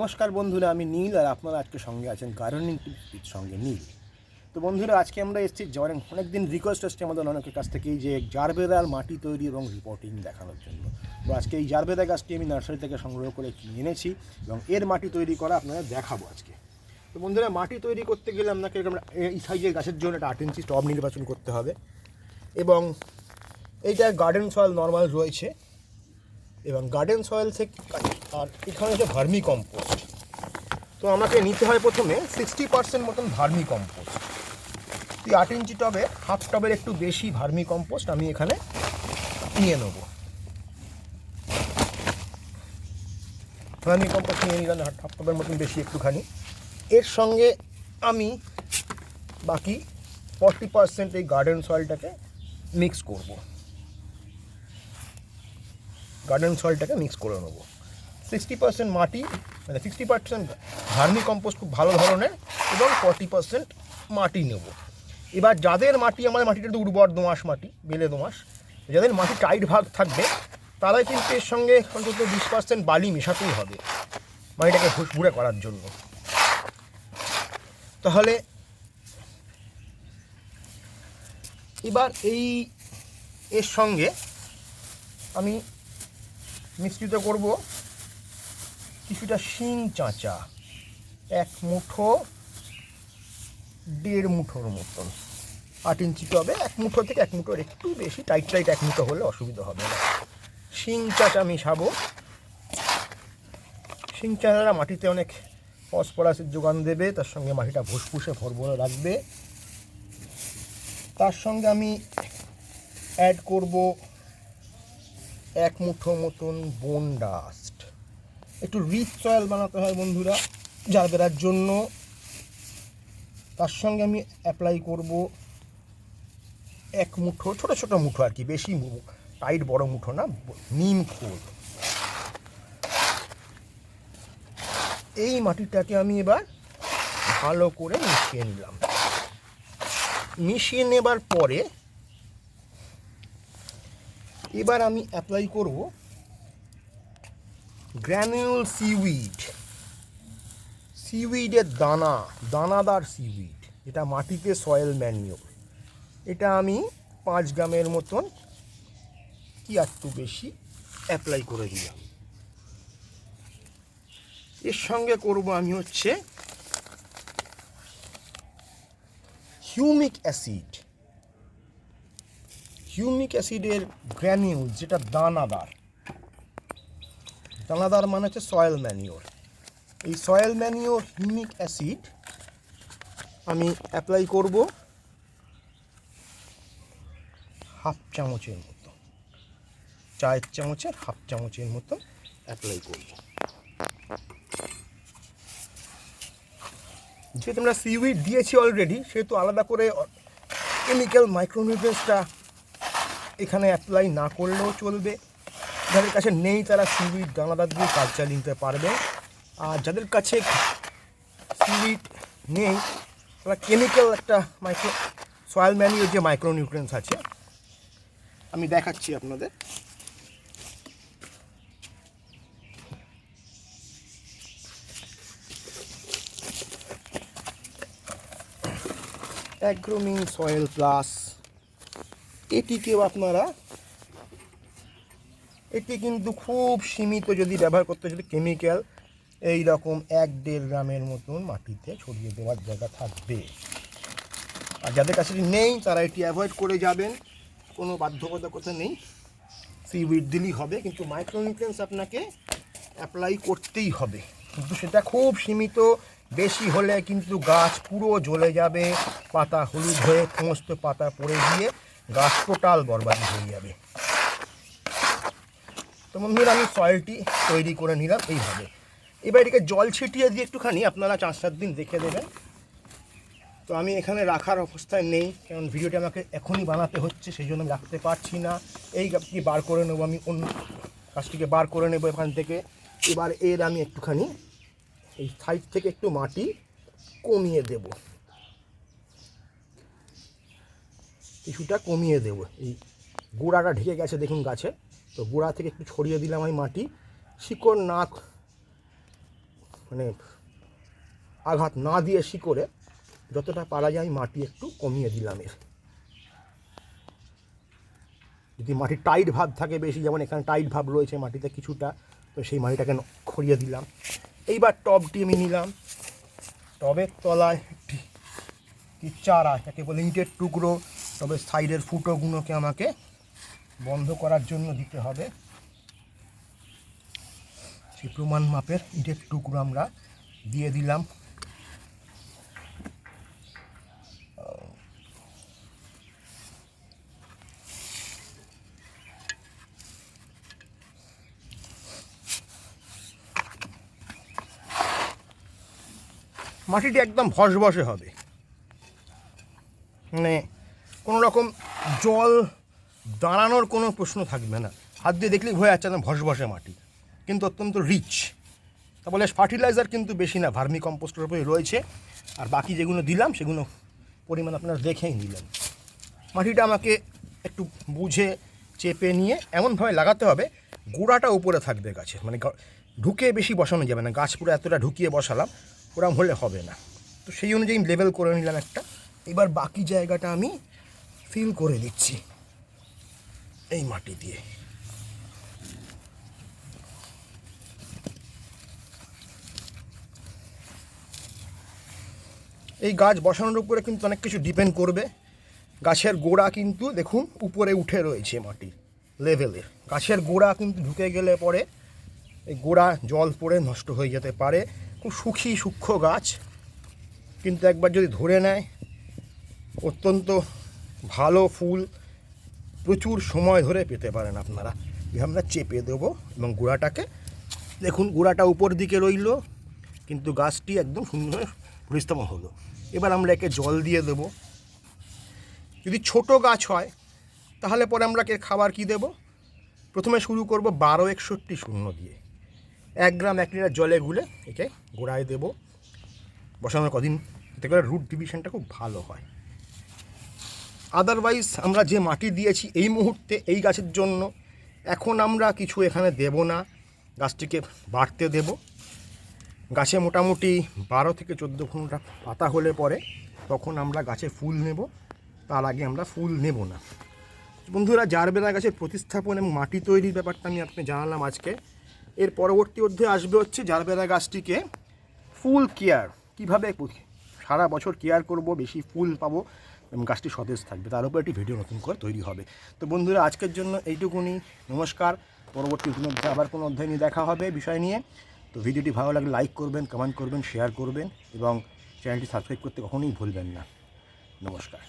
নমস্কার বন্ধুরা, আমি নীল আর আপনারা আজকে সঙ্গে আছেন গার্ডেনিং টিপসের সঙ্গে নীল। তো বন্ধুরা, আজকে আমরা এসেছি যাওয়ার অনেকদিন রিকোয়েস্ট আসছে আমাদের অনেকের কাছ থেকেই যে জারবেদার মাটি তৈরি এবং রিপোর্টিং দেখানোর জন্য। তো আজকে এই জারবেদা গাছটি আমি নার্সারি থেকে সংগ্রহ করে কিনে এনেছি এবং এর মাটি তৈরি করা আপনাদের দেখাবো আজকে। তো বন্ধুরা, মাটি তৈরি করতে গেলে আপনাকে এরকম এই সাইজের গাছের জন্য একটা আট ইঞ্চি টব নির্বাচন করতে হবে এবং এইটা গার্ডেন সয়েল নর্মাল রয়েছে এবং গার্ডেন সয়েল থেকে আর এখানে হচ্ছে ভার্মি কম্পোস্ট। তো আমাকে নিতে হয় প্রথমে সিক্সটি পার্সেন্ট মতন ভার্মি কম্পোস্ট। এই আট ইঞ্চি টবে, হাফ টবের একটু বেশি ভার্মি কম্পোস্ট আমি এখানে নিয়ে নেব। ভার্মি কম্পোস্ট নিয়ে নিলাম, হাফ টবের মতন বেশি একটুখানি। এর সঙ্গে আমি বাকি ফর্টি পার্সেন্ট এই গার্ডেন সয়েলটাকে মিক্স করব। গার্ডেন সয়েলটাকে মিক্স করে নেব। সিক্সটি পার্সেন্ট মাটি মানে সিক্সটি পার্সেন্ট ভার্মি কম্পোস্ট খুব ভালো ধরনের এবং ফর্টি পার্সেন্ট মাটি নেব। এবার যাদের মাটি, আমাদের মাটিটা একটু উর্বর দোঁয়াশ মাটি, বেলে দোঁয়াশ, যাদের মাটি টাইট ভাগ থাকবে, তারাই কিন্তু এর সঙ্গে অন্তত বিশ পার্সেন্ট বালি মেশাতেই হবে মাটিটাকে ভুসভুরে করার জন্য। তাহলে এবার এই এর সঙ্গে আমি মিশ্রিত করব। কিছুটা শিং চাঁচা, এক মুঠো, দেড় মুঠোর মতন। আট ইঞ্চি টবে এক মুঠো থেকে এক মুঠোর একটু বেশি, টাইট টাইট এক মুঠো হলে অসুবিধা হবে। না শিং চাঁচা মিশাবো। শিং চাঁচারা মাটিতে অনেক ফসফরাসের যোগান দেবে, তার সঙ্গে মাটিটা ভুসভুসে ভরভরে রাখবে। তার সঙ্গে আমি অ্যাড করব এক মুঠো মতন বোন ডাস্ট একটু রিচ সয়েল বানাতে হয় বন্ধুরা জারবেরার জন্য। তার সঙ্গে আমি অ্যাপ্লাই করব এক মুঠো, ছোট ছোট মুঠো আর কি, বেশি টাইট বড় মুঠো না, নিম খোল। এই মাটিটাকে আমি এবার ভালো করে মিশিয়ে নিলাম। মিশিয়ে নেবার পরে এবার আমি অ্যাপ্লাই করব গ্র্যানুল সিউইড সিউইডের দানা, দানাদার সিউইড এটা মাটিতে সয়েল ম্যানিওর এটা আমি পাঁচ গ্রামের মতন কি একটু বেশি অ্যাপ্লাই করে দিলাম। এর সঙ্গে করব আমি হচ্ছে হিউমিক অ্যাসিড হিউমিক অ্যাসিডের গ্র্যানিউল যেটা দানাদার দানাদার মানে হচ্ছে সয়েল ম্যানিওর এই সয়েল ম্যানিওর হিউমিক অ্যাসিড আমি অ্যাপ্লাই করব হাফ চামচের মতো। চায়ের চামচের হাফ চামচের মতো অ্যাপ্লাই করব। যেহেতু আমরা সিউইড দিয়েছি অলরেডি সেহেতু আলাদা করে কেমিক্যাল মাইক্রোনিউট্রেন্সটা এখানে অ্যাপ্লাই না করলেও চলবে। যাদের কাছে নেই তারা সিউইড দানাদার দিয়ে কাজ চালিয়ে নিতে পারবে। আর যাদের কাছে সিউইড নেই, তারা কেমিক্যাল একটা মাইক্রো সয়েল ম্যানিওর যে মাইক্রোনিউট্রেন্স আছে, আমি দেখাচ্ছি আপনাদের। অ্যাগ্রোমিং সয়েল প্লাস এটিকেও আপনারা এটি কিন্তু খুব সীমিত যদি ব্যবহার করতে যদি কেমিক্যাল এই রকম এক দেড় গ্রামের মতন মাটিতে ছড়িয়ে দেওয়ার জায়গা থাকবে। আর যাদের কাছে নেই, তারা এটি অ্যাভয়েড করে যাবেন। কোনো বাধ্যবাধকতা নেই। সিউইড দিলেই হবে, কিন্তু মাইক্রোনিউট্রিয়েন্টস আপনাকে অ্যাপ্লাই করতেই হবে। কিন্তু সেটা খুব সীমিত, বেশি হলে কিন্তু গাছ পুরো জ্বলে যাবে, পাতা হলুদ হয়ে সমস্ত পাতা পড়ে গিয়ে গাছ টোটাল বরবাদি হয়ে যাবে। তো বন্ধুরা, আমি সয়েলটি তৈরি করে নিলাম এইভাবে। এবার এটাকে জল ছিটিয়ে দিয়ে একটুখানি আপনারা চার সাত দিন রেখে দেবেন। তো আমি এখানে রাখার অবস্থায় নেই, কারণ ভিডিওটি আমাকে এখনই বানাতে হচ্ছে, সেই জন্য আমি রাখতে পারছি না। এই গাছটি বার করে নেব আমি, অন্য গাছটিকে বার করে নেব এখান থেকে। এবার এর আমি একটুখানি এই সাইড থেকে একটু মাটি কমিয়ে দেব। কিছুটা কমিয়ে দেব। এই গোড়াটা ঢেকে গেছে দেখুন গাছে। তো গোড়া থেকে একটু ছড়িয়ে দিলাম আমি মাটি। শিকড় না মানে আঘাত না দিয়ে শিকড়ে যতটা পারা যায় আমি মাটি একটু কমিয়ে দিলাম এর। যদি মাটি টাইট ভাব থাকে বেশি, যেমন এখানে টাইট ভাব রয়েছে মাটিতে কিছুটা, তো সেই মাটিটাকে খড়িয়ে দিলাম। এইবার টবটি আমি নিলাম। টবের তলায় একটি চারা যাকে বলে ইটের টুকরো, তবে সাইডের ফুটোগুলোকে আমাকে বন্ধ করার জন্য দিতে হবে। সেই প্রমাণ মাপের ইটের টুকরো আমরা দিয়ে দিলাম। মাটিটি একদম ভসভসে হবে। মানে কোনো রকম জল দাঁড়ানোর কোনো প্রশ্ন থাকবে না। হাত দিয়ে দেখলেই হয়ে যাচ্ছে না ভসভসে মাটি। কিন্তু অত্যন্ত রিচ তা বলে ফার্টিলাইজার কিন্তু বেশি না ভার্মি কম্পোস্টের উপরে রয়েছে। আর বাকি যেগুলো দিলাম, সেগুলো পরিমাণ আপনারা দেখেই নিলেন। মাটিটা আমাকে একটু বুঝে, চেপে নিয়ে এমনভাবে লাগাতে হবে, গোড়াটা উপরে থাকবে গাছের মানে ঢুকে বেশি বসানো যাবে না, গাছ পুরো এতটা ঢুকিয়ে বসালাম, ওরম হলে হবে না। তো সেই অনুযায়ী লেভেল করে নিলাম একটা। এবার বাকি জায়গাটা আমি ফিল করে দিচ্ছি। এই মাটি দিয়ে। এই গাছ বসানোর উপরে কিন্তু অনেক কিছু ডিপেন্ড করবে। গাছের গোড়া কিন্তু দেখুন, উপরে উঠে রয়েছে মাটির লেভেলে গাছের গোড়া কিন্তু ঢুকে গেলে পরে এই গোড়া জল পড়ে, নষ্ট হয়ে যেতে পারে। খুব সুখী, সূক্ষ্ম গাছ। কিন্তু একবার যদি ধরে নেয়, অত্যন্ত ভালো ফুল। প্রচুর সময় ধরে পেতে পারেন আপনারা। আমরা চেপে দেবো এবং গোড়াটাকে। দেখুন, গোড়াটা উপর দিকে রইল, কিন্তু গাছটি একদম সুন্দর পরিস্তম হলো। এবার আমরা একে জল দিয়ে দেব। যদি ছোট গাছ হয়, তাহলে পরে আমরা একে খাবার কি দেব? প্রথমে শুরু করব বারো একষট্টি শূন্য দিয়ে। এক গ্রাম এক লিটার জলে গুলে একে গোড়ায় দেব। বসানোর কদিন, এতে করে রুট ডিভিশনটা খুব ভালো হয়। আদারওয়াইজ আমরা যে মাটি দিয়েছি এই মুহূর্তে এই গাছের জন্য, এখন আমরা কিছু এখানে দেব না। গাছটিকে বাড়তে দেব। গাছে মোটামুটি বারো থেকে চোদ্দ ঘণ্টা পাতা হলে পরে তখন আমরা গাছে ফুল নেব। তার আগে আমরা ফুল নেব না। বন্ধুরা জারবেরা গাছের প্রতিস্থাপন এবং মাটি তৈরির ব্যাপারটা আমি আপনি জানালাম আজকে। এর পরবর্তী অধ্যায়ে আসবে হচ্ছে জারবেরা গাছটিকে ফুল কেয়ার। কীভাবে সারা বছর কেয়ার করব, বেশি ফুল পাবো এবং গাছটি সতেজ থাকবে। তার উপর একটি ভিডিও নতুন করে তৈরি হবে। তো বন্ধুরা, আজকের জন্য এইটুকুনি। নমস্কার। পরবর্তী কোনো আবার কোনো অধ্যায় নিয়ে দেখা হবে বিষয় নিয়ে। তো ভিডিওটি ভালো লাগলে লাইক করবেন কমেন্ট করবেন শেয়ার করবেন এবং চ্যানেলটি সাবস্ক্রাইব করতে কখনোই ভুলবেন না। নমস্কার।